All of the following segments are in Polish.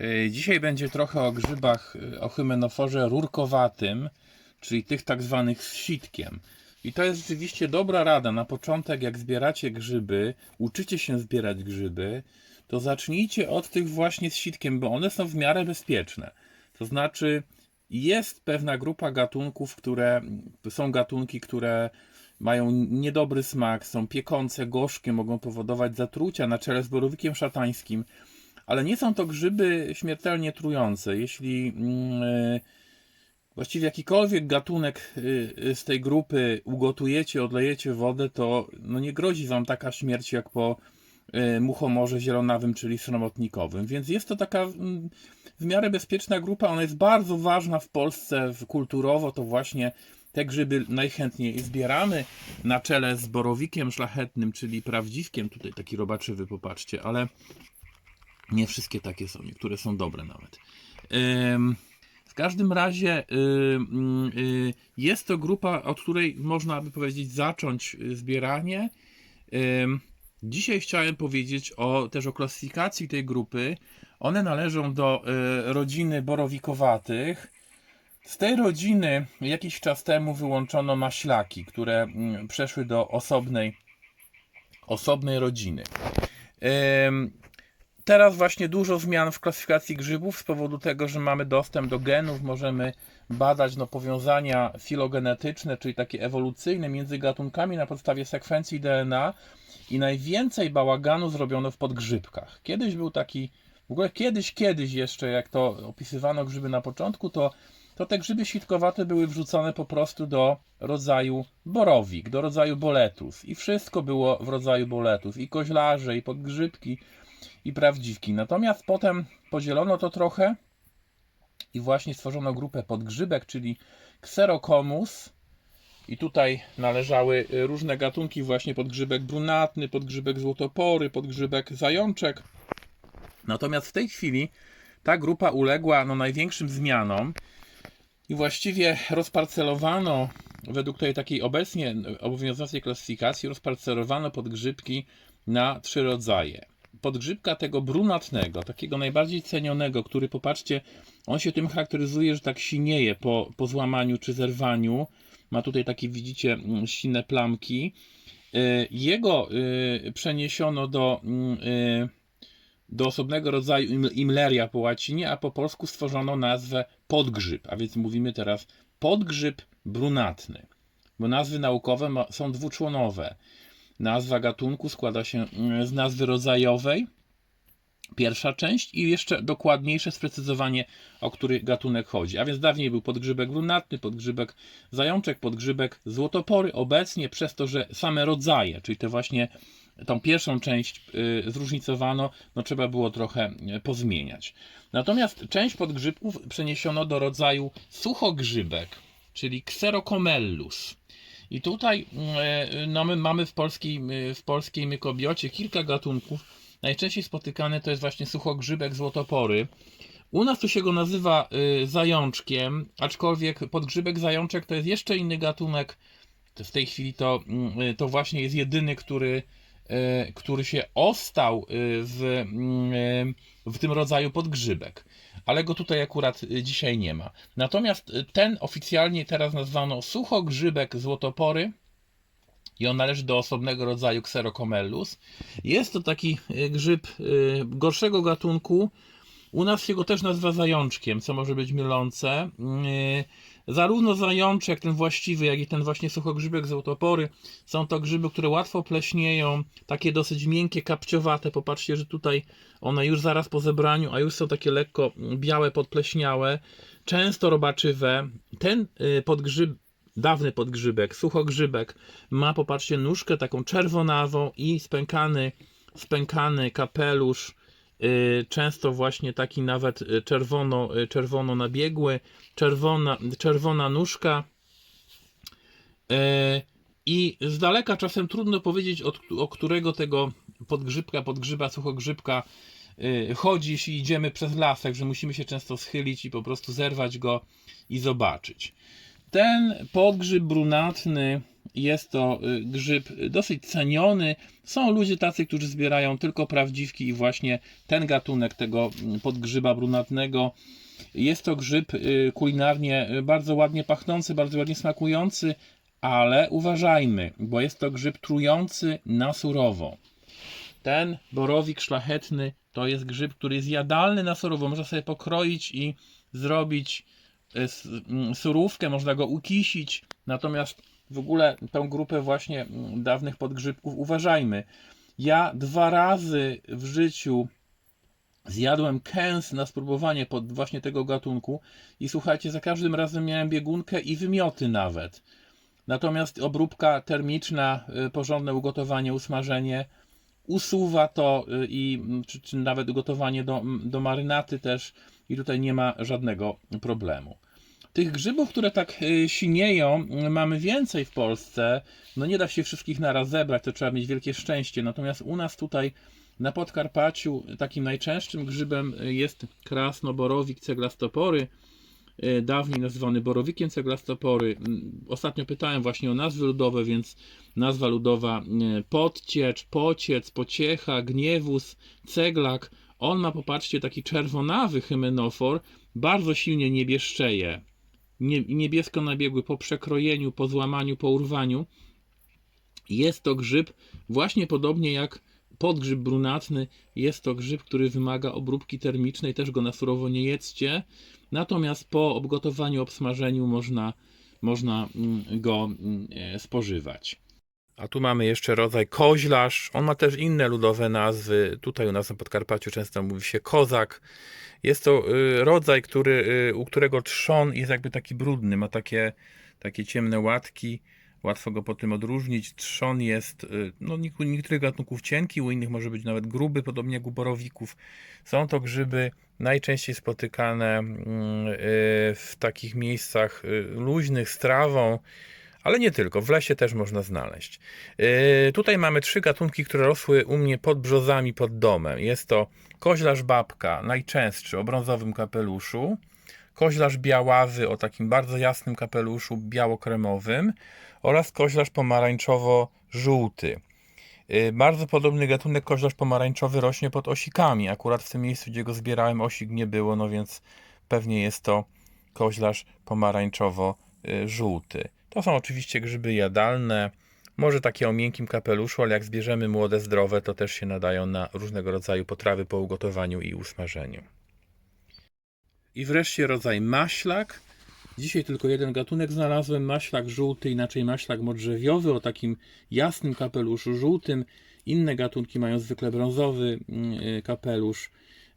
Y, Dzisiaj będzie trochę o grzybach y, o hymenoforze rurkowatym, czyli tych tak zwanych z sitkiem. I to jest rzeczywiście dobra rada na początek, jak zbieracie grzyby, uczycie się zbierać grzyby, to zacznijcie od tych właśnie z sitkiem, bo one są w miarę bezpieczne. To znaczy, jest pewna grupa gatunków, które są gatunki, które mają niedobry smak, są piekące, gorzkie, mogą powodować zatrucia na czele z borowikiem szatańskim, ale nie są to grzyby śmiertelnie trujące. Jeśli mm, y, właściwie jakikolwiek gatunek y, y, z tej grupy ugotujecie, odlejecie wodę, to no nie grozi wam taka śmierć jak po y, muchomorze zielonawym, czyli sromotnikowym. Więc jest to taka mm, w miarę bezpieczna grupa. Ona jest bardzo ważna w Polsce kulturowo. To właśnie te grzyby najchętniej zbieramy na czele z borowikiem szlachetnym, czyli prawdziwkiem. Tutaj taki robaczywy, popatrzcie, ale nie wszystkie takie są, niektóre są dobre nawet. W każdym razie ym, y, jest to grupa, od której można by powiedzieć zacząć y, zbieranie. Dzisiaj chciałem powiedzieć o, też o klasyfikacji tej grupy. One należą do y, rodziny borowikowatych. Z tej rodziny jakiś czas temu wyłączono maślaki, które mm, przeszły do osobnej, osobnej rodziny. Teraz właśnie dużo zmian w klasyfikacji grzybów z powodu tego, że mamy dostęp do genów, możemy badać no, powiązania filogenetyczne, czyli takie ewolucyjne między gatunkami na podstawie sekwencji DNA i najwięcej bałaganu zrobiono w podgrzybkach. Kiedyś był taki, w ogóle kiedyś, kiedyś jeszcze, jak to opisywano grzyby na początku, to, to te grzyby sitkowate były wrzucone po prostu do rodzaju borowik, do rodzaju boletus. I wszystko było w rodzaju boletus, i koźlarze, i podgrzybki, i prawdziwki. Natomiast potem podzielono to trochę i właśnie stworzono grupę podgrzybek, czyli Xerocomus. I tutaj należały y, różne gatunki, właśnie podgrzybek brunatny, podgrzybek złotopory, podgrzybek zajączek. Natomiast w tej chwili ta grupa uległa no, największym zmianom i właściwie rozparcelowano, według tej takiej obecnie obowiązującej klasyfikacji, rozparcelowano podgrzybki na trzy rodzaje podgrzybka tego brunatnego, takiego najbardziej cenionego, który popatrzcie, on się tym charakteryzuje, że tak sinieje po, po złamaniu czy zerwaniu. Ma tutaj takie, widzicie, mm, sinne plamki. Y, Jego y, przeniesiono do, mm, y, do osobnego rodzaju im- imleria po łacinie, a po polsku stworzono nazwę podgrzyb, a więc mówimy teraz podgrzyb brunatny, bo nazwy naukowe są dwuczłonowe. Nazwa gatunku składa się mm, z nazwy rodzajowej, pierwsza część, i jeszcze dokładniejsze sprecyzowanie, o który gatunek chodzi. A więc dawniej był podgrzybek brunatny, podgrzybek zajączek, podgrzybek złotopory. Obecnie przez to, że same rodzaje, czyli te właśnie tą pierwszą część y, zróżnicowano, no trzeba było trochę y, pozmieniać. Natomiast część podgrzybków przeniesiono do rodzaju suchogrzybek, czyli Xerocomellus. I tutaj e, no, my mamy w polskiej, w polskiej mykobiocie kilka gatunków. Najczęściej spotykany to jest właśnie suchogrzybek złotopory. U nas tu się go nazywa y, zajączkiem, aczkolwiek podgrzybek zajączek to jest jeszcze inny gatunek. W tej chwili to, mm, y, to właśnie jest jedyny, który, y, który się ostał w, mm, w tym rodzaju podgrzybek. Ale go tutaj akurat y, dzisiaj nie ma. Natomiast y, ten oficjalnie teraz nazwano suchogrzybek złotopory i on należy do osobnego rodzaju Xerocomellus. Jest to taki y, grzyb gorszego gatunku. U nas się go też nazywa zajączkiem, co może być mylące. Y, Zarówno zajączek, ten właściwy, jak i ten właśnie suchogrzybek złotopory są to grzyby, które łatwo pleśnieją, takie dosyć miękkie, kapciowate. Popatrzcie, że tutaj one już zaraz po zebraniu, a już są takie lekko białe, podpleśniałe, często robaczywe. Ten y, podgrzyb, dawny podgrzybek, suchogrzybek ma, popatrzcie, nóżkę taką czerwonawą i spękany, spękany kapelusz, często właśnie taki nawet y, czerwono, y, czerwono nabiegły, czerwona, czerwona nóżka. Y, I z daleka czasem trudno powiedzieć, od, o którego tego podgrzybka, podgrzyba, suchogrzybka y, chodzi, jeśli idziemy przez las, także musimy się często schylić i po prostu zerwać go i zobaczyć. Ten podgrzyb brunatny Jest to y, grzyb dosyć ceniony. Są ludzie tacy, którzy zbierają tylko prawdziwki i właśnie ten gatunek tego mm, podgrzyba brunatnego. Jest to grzyb y, kulinarnie y, bardzo ładnie pachnący, bardzo ładnie smakujący, ale uważajmy, bo jest to grzyb trujący na surowo. Ten borowik szlachetny to jest grzyb, który jest jadalny na surowo. Można sobie pokroić i zrobić mm, surówkę, można go ukisić. Natomiast w ogóle tą grupę właśnie mm, dawnych podgrzybków uważajmy. Ja dwa razy w życiu zjadłem kęs na spróbowanie pod właśnie tego gatunku i słuchajcie, za każdym razem miałem biegunkę i wymioty nawet. Natomiast obróbka termiczna, y, porządne ugotowanie, usmażenie usuwa to y, i mm, czy, czy nawet gotowanie do, mm, do marynaty też i tutaj nie ma żadnego problemu. Tych grzybów, które tak y, sinieją, y, mamy więcej w Polsce. No nie da się wszystkich naraz zebrać, to trzeba mieć wielkie szczęście. Natomiast u nas tutaj na Podkarpaciu takim najczęstszym grzybem y, jest krasnoborowik ceglastopory, dawniej nazywany borowikiem ceglastopory. Mm, Ostatnio pytałem właśnie o nazwy ludowe, więc nazwa ludowa podciecz, pociec, pociecha, gniewus, ceglak. On ma, popatrzcie, taki czerwonawy hymenofor, bardzo silnie niebieszczeje. Nie, niebiesko nabiegły po przekrojeniu, po złamaniu, po urwaniu. Jest to grzyb właśnie podobnie jak podgrzyb brunatny. Jest to grzyb, który wymaga obróbki termicznej, też go na surowo nie jedzcie. Natomiast po obgotowaniu, obsmażeniu można, można mm, go mm, e, spożywać. A tu mamy jeszcze rodzaj koźlarz. On ma też inne ludowe nazwy. Tutaj u nas na Podkarpaciu często mówi się kozak. Jest to y, rodzaj, który, y, u którego trzon jest jakby taki brudny, ma takie, takie ciemne łatki. Łatwo go po tym odróżnić. Trzon jest, y, no u niektórych gatunków cienki, u innych może być nawet gruby, podobnie jak u borowików. Są to grzyby najczęściej spotykane mm, w takich miejscach luźnych z trawą, ale nie tylko, w lesie też można znaleźć. Yy, tutaj mamy trzy gatunki, które rosły u mnie pod brzozami pod domem. Jest to koźlarz babka, najczęstszy o brązowym kapeluszu, koźlarz białawy o takim bardzo jasnym kapeluszu biało-kremowym oraz koźlarz pomarańczowo-żółty. Yy, Bardzo podobny gatunek koźlarz pomarańczowy rośnie pod osikami. Akurat w tym miejscu, gdzie go zbierałem, osik nie było, no więc pewnie jest to koźlarz pomarańczowo-żółty. To są oczywiście grzyby jadalne, może takie o miękkim kapeluszu, ale jak zbierzemy młode, zdrowe, to też się nadają na różnego rodzaju potrawy po ugotowaniu i usmażeniu. I wreszcie rodzaj maślak. Dzisiaj tylko jeden gatunek znalazłem, maślak żółty, inaczej maślak modrzewiowy o takim jasnym kapeluszu żółtym. Inne gatunki mają zwykle brązowy mm, y, kapelusz.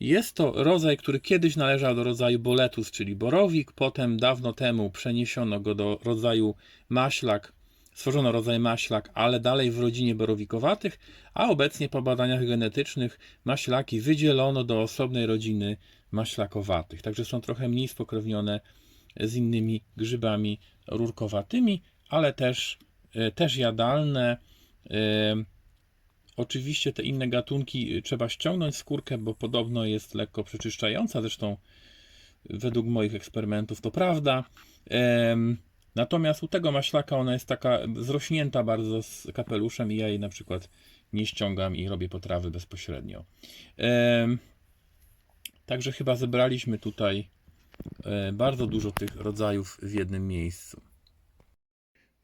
Jest to rodzaj, który kiedyś należał do rodzaju boletus, czyli borowik, potem dawno temu przeniesiono go do rodzaju maślak, stworzono rodzaj maślak, ale dalej w rodzinie borowikowatych, a obecnie po badaniach genetycznych maślaki wydzielono do osobnej rodziny maślakowatych. Także są trochę mniej spokrewnione z innymi grzybami rurkowatymi, ale też, e, też jadalne. E, Oczywiście te inne gatunki y, trzeba ściągnąć skórkę, bo podobno jest lekko przeczyszczająca. Zresztą według moich eksperymentów to prawda. Natomiast u tego maślaka ona jest taka zrośnięta bardzo z kapeluszem i ja jej na przykład nie ściągam i robię potrawy bezpośrednio. Także chyba zebraliśmy tutaj e, bardzo dużo tych rodzajów w jednym miejscu.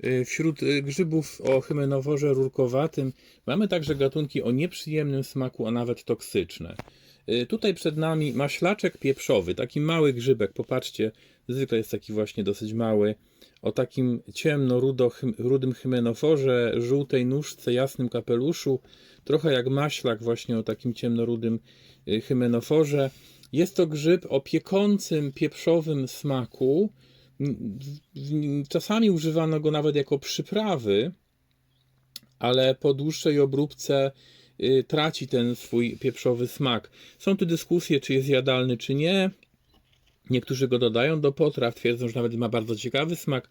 Y, Wśród y, grzybów o hymenoworze rurkowatym. Mamy także gatunki o nieprzyjemnym smaku, a nawet toksyczne. Y, Tutaj przed nami maślaczek pieprzowy, taki mały grzybek, popatrzcie, zwykle jest taki właśnie dosyć mały, o takim ciemno-rudym hymenoforze, żółtej nóżce, jasnym kapeluszu, trochę jak maślak właśnie o takim ciemnorudym hymenoforze. Jest to grzyb o piekącym, pieprzowym smaku, Czasami używano go nawet jako przyprawy, ale po dłuższej obróbce y, traci ten swój pieprzowy smak. Są tu dyskusje, czy jest jadalny, czy nie. Niektórzy go dodają do potraw, twierdzą, że nawet ma bardzo ciekawy smak,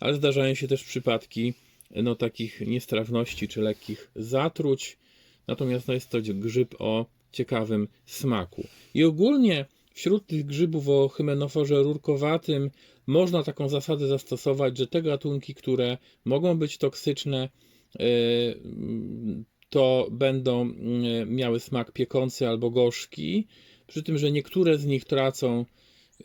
ale zdarzają się też przypadki no, takich niestrawności czy lekkich zatruć. Natomiast no, jest to grzyb o ciekawym smaku. I ogólnie wśród tych grzybów o hymenoforze rurkowatym można taką zasadę zastosować, że te gatunki, które mogą być toksyczne, e, to będą mm, miały smak piekący albo gorzki, przy tym, że niektóre z nich tracą,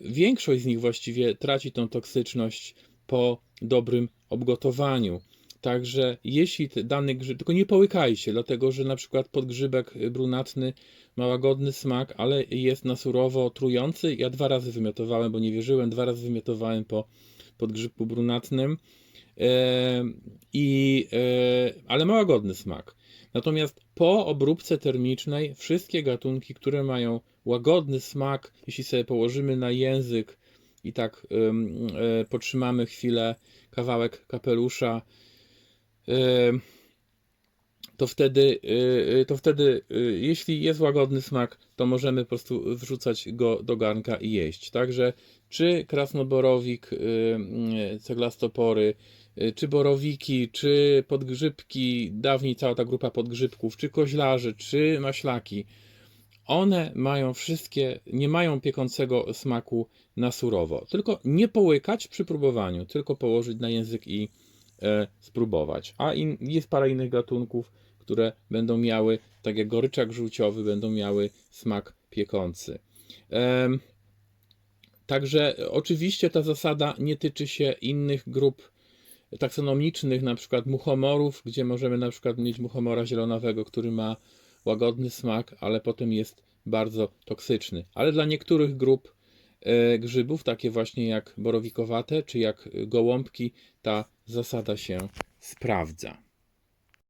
większość z nich właściwie traci tą toksyczność po dobrym obgotowaniu. Także jeśli dany grzyb, tylko nie połykajcie, dlatego że na przykład podgrzybek brunatny ma łagodny smak, ale jest na surowo trujący. Ja dwa razy wymiotowałem, bo nie wierzyłem, dwa razy wymiotowałem po podgrzybku brunatnym, e, i, e, ale ma łagodny smak. Natomiast po obróbce termicznej wszystkie gatunki, które mają łagodny smak, jeśli sobie położymy na język i tak e, potrzymamy chwilę kawałek kapelusza, to wtedy, y, to wtedy, y, jeśli jest łagodny smak, to możemy po prostu wrzucać go do garnka i jeść. Także czy krasnoborowik, y, y, ceglastopory, y, czy borowiki, czy podgrzybki, dawniej cała ta grupa podgrzybków, czy koźlarze, czy maślaki, one mają wszystkie, nie mają piekącego smaku na surowo. Tylko nie połykać przy próbowaniu, tylko położyć na język i spróbować. A in, jest parę innych gatunków, które będą miały, tak jak goryczak żółciowy, będą miały smak piekący. Także e, oczywiście ta zasada nie tyczy się innych grup taksonomicznych, na przykład muchomorów, gdzie możemy na przykład mieć muchomora zielonawego, który ma łagodny smak, ale potem jest bardzo toksyczny. Ale dla niektórych grup e, grzybów, takie właśnie jak borowikowate czy jak gołąbki, ta zasada się sprawdza.